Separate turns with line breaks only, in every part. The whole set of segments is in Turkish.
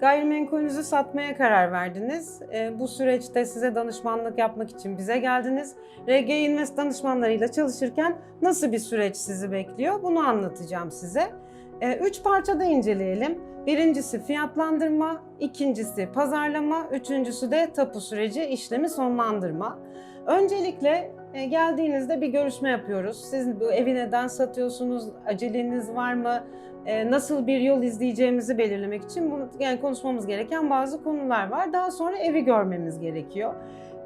Gayrimenkulünüzü satmaya karar verdiniz. E, bu süreçte size danışmanlık yapmak için bize geldiniz. RG Invest danışmanlarıyla çalışırken nasıl bir süreç sizi bekliyor? Bunu anlatacağım size. E, üç parçada inceleyelim. Birincisi fiyatlandırma, ikincisi pazarlama, üçüncüsü de tapu süreci işlemi sonlandırma. Öncelikle geldiğinizde bir görüşme yapıyoruz. Siz bu evi neden satıyorsunuz? Aceleniz var mı? E, Nasıl bir yol izleyeceğimizi belirlemek için bunu, yani konuşmamız gereken bazı konular var. Daha sonra evi görmemiz gerekiyor.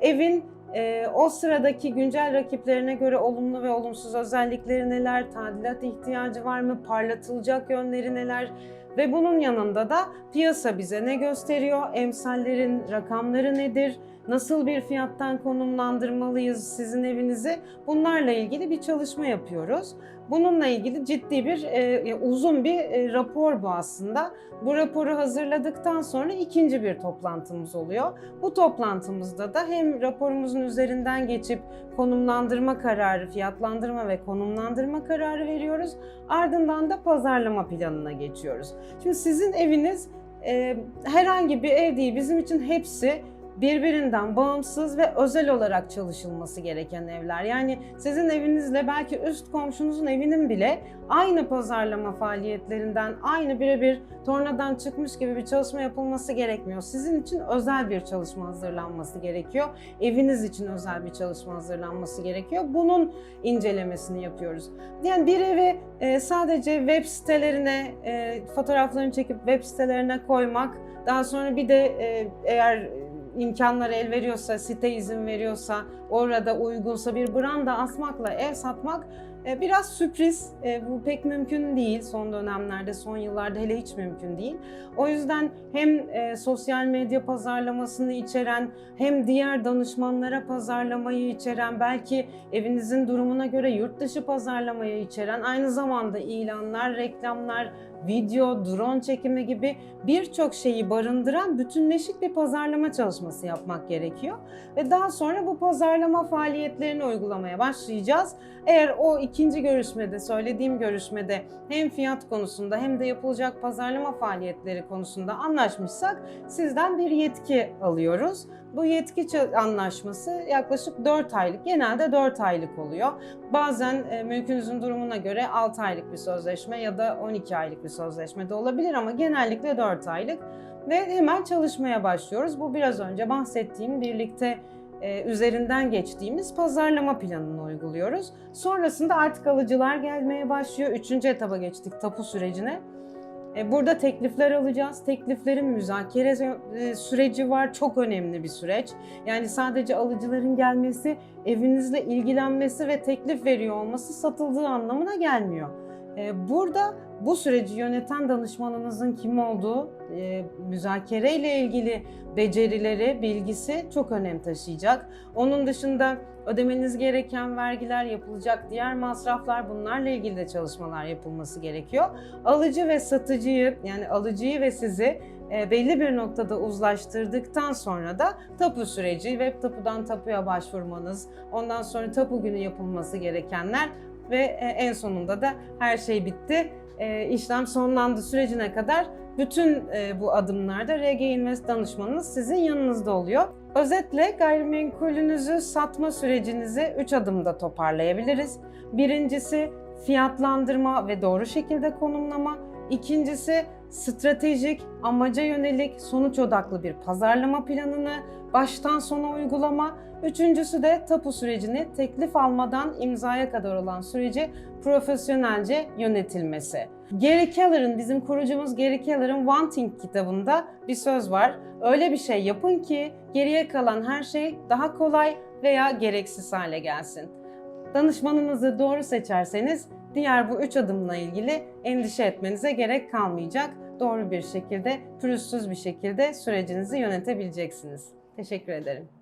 Evin e, o sıradaki güncel rakiplerine göre olumlu ve olumsuz özellikleri neler, tadilat ihtiyacı var mı, parlatılacak yönleri neler ve bunun yanında da piyasa bize ne gösteriyor, emsallerin rakamları nedir, nasıl bir fiyattan konumlandırmalıyız sizin evinizi bunlarla ilgili bir çalışma yapıyoruz. Bununla ilgili ciddi bir e, uzun bir e, rapor bu aslında. Bu raporu hazırladıktan sonra ikinci bir toplantımız oluyor. Bu toplantımızda da hem raporumuzun üzerinden geçip konumlandırma kararı, fiyatlandırma ve konumlandırma kararı veriyoruz. Ardından da pazarlama planına geçiyoruz. Şimdi sizin eviniz e, herhangi bir ev değil. Bizim için hepsi birbirinden bağımsız ve özel olarak çalışılması gereken evler. Yani sizin evinizle belki üst komşunuzun evinin bile aynı pazarlama faaliyetlerinden, aynı birebir tornadan çıkmış gibi bir çalışma yapılması gerekmiyor. Sizin için özel bir çalışma hazırlanması gerekiyor. Eviniz için özel bir çalışma hazırlanması gerekiyor. Bunun incelemesini yapıyoruz. Yani bir evi e, sadece web sitelerine e, fotoğraflarını çekip web sitelerine koymak, daha sonra bir de e, eğer imkanlar el veriyorsa, site izin veriyorsa, orada uygunsa bir branda asmakla ev satmak e, biraz sürpriz. E, Bu pek mümkün değil son dönemlerde, son yıllarda hele hiç mümkün değil. O yüzden hem e, sosyal medya pazarlamasını içeren hem diğer danışmanlara pazarlamayı içeren, belki evinizin durumuna göre yurt dışı pazarlamayı içeren, aynı zamanda ilanlar, reklamlar, video, drone çekimi gibi birçok şeyi barındıran bütünleşik bir pazarlama çalışması yapmak gerekiyor. Ve daha sonra bu pazarlama faaliyetlerini uygulamaya başlayacağız. Eğer o ikinci görüşmede, söylediğim görüşmede hem fiyat konusunda hem de yapılacak pazarlama faaliyetleri konusunda anlaşmışsak sizden bir yetki alıyoruz. Bu yetki anlaşması yaklaşık 4 aylık, genelde 4 aylık oluyor. Bazen e, mülkünüzün durumuna göre 6 aylık bir sözleşme ya da 12 aylık bir sözleşme de olabilir ama genellikle 4 aylık ve hemen çalışmaya başlıyoruz. Bu biraz önce bahsettiğim birlikte e, üzerinden geçtiğimiz pazarlama planını uyguluyoruz. Sonrasında artık alıcılar gelmeye başlıyor. Üçüncü etaba geçtik tapu sürecine. E, Burada teklifler alacağız. Tekliflerin müzakere e, süreci var. Çok önemli bir süreç. Yani sadece alıcıların gelmesi, evinizle ilgilenmesi ve teklif veriyor olması satıldığı anlamına gelmiyor. E, Burada bu süreci yöneten danışmanınızın kim olduğu, e, müzakere ile ilgili becerileri, bilgisi çok önem taşıyacak. Onun dışında ödemeniz gereken vergiler, yapılacak diğer masraflar bunlarla ilgili de çalışmalar yapılması gerekiyor. Alıcı ve satıcıyı yani alıcıyı ve sizi e, belli bir noktada uzlaştırdıktan sonra da tapu süreci, web tapudan tapuya başvurmanız, ondan sonra tapu günü yapılması gerekenler ve e, en sonunda da her şey bitti. E, işlem sonlandı sürecine kadar bütün e, bu adımlarda RG Invest danışmanınız sizin yanınızda oluyor. Özetle gayrimenkulünüzü satma sürecinizi 3 adımda toparlayabiliriz. Birincisi fiyatlandırma ve doğru şekilde konumlama. İkincisi stratejik, amaca yönelik, sonuç odaklı bir pazarlama planını baştan sona uygulama. Üçüncüsü de tapu sürecini teklif almadan imzaya kadar olan süreci profesyonelce yönetilmesi. Gary Keller'ın, bizim kurucumuz Gary Keller'ın One Thing kitabında bir söz var. Öyle bir şey yapın ki geriye kalan her şey daha kolay veya gereksiz hale gelsin. Danışmanınızı doğru seçerseniz diğer bu üç adımla ilgili endişe etmenize gerek kalmayacak. Doğru bir şekilde, pürüzsüz bir şekilde sürecinizi yönetebileceksiniz. Teşekkür ederim.